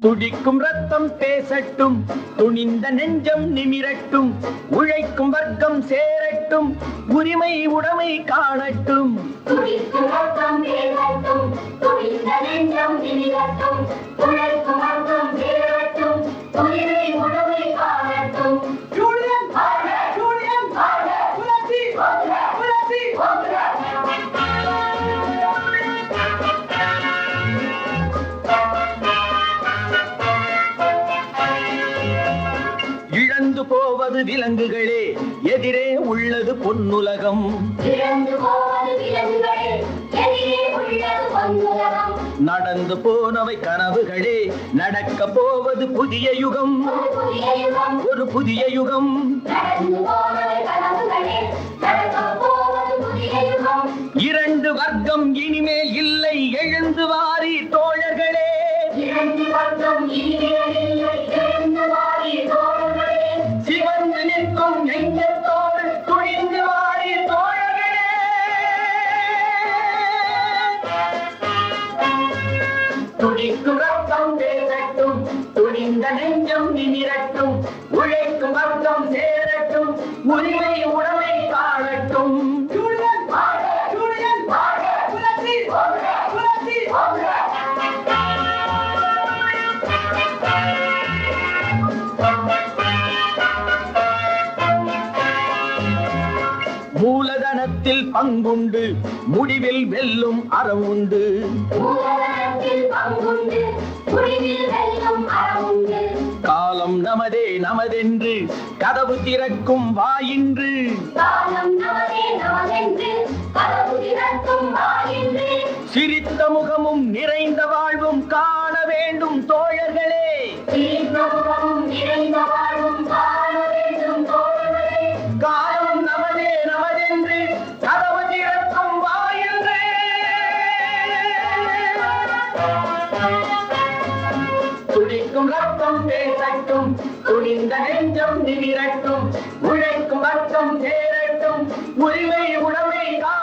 துடிக்கும் ரத்தம் பேசட்டும் துணிந்த நெஞ்சம் நிமிரட்டும் உழைக்கும் வர்க்கம் சேரட்டும் உரிமை உடைமை காணட்டும். துடிக்கும் ரத்தம் இழந்து போவது விலங்குகளே எதிரே உள்ளது பொன்னுலகம். நடந்து போனவை கனவுகளே நடக்க போவது புதிய யுகம். ஒரு புதிய யுகம். இரண்டு வர்க்கம் இனிமேல் இல்லை எழுந்து வாரி தோழர்களே இரண்டு வர்க்கம் இனிமேல் இல்லை எழுந்து வாரி தோழர்களே சிவந்து நிற்கும் நெஞ்சத்தோடு துணிந்து வாரி தோழர்களே துடிக்கும் ரத்தம் பேசட்டும் துணிந்த நெஞ்சம் நிமிரட்டும் உழைக்கும் வர்க்கம் சேரட்டும். உரிமை மூலதனத்தில் பங்குண்டு முடிவில் வெல்லும் அறம் உண்டு. மூலதனத்தில் பங்குண்டு முடிவில் வெல்லும் அறமுண்டு காலம் நமதே நமதென்று கதவு திறக்கும் வாயின்று. காலம் நமதே நமதென்று கதவு திறக்கும் வாயின்று. சிரித்த முகமும் நிறைந்த வாழ்வும் காண வேண்டும் தோழர்களே. துடிக்கும் ரத்தம் பேசட்டும் துணிந்த நெஞ்சம் நிமிரட்டும் உழைக்கும் ரத்தம் சேரட்டும் உரிமை உடமை காணட்டும்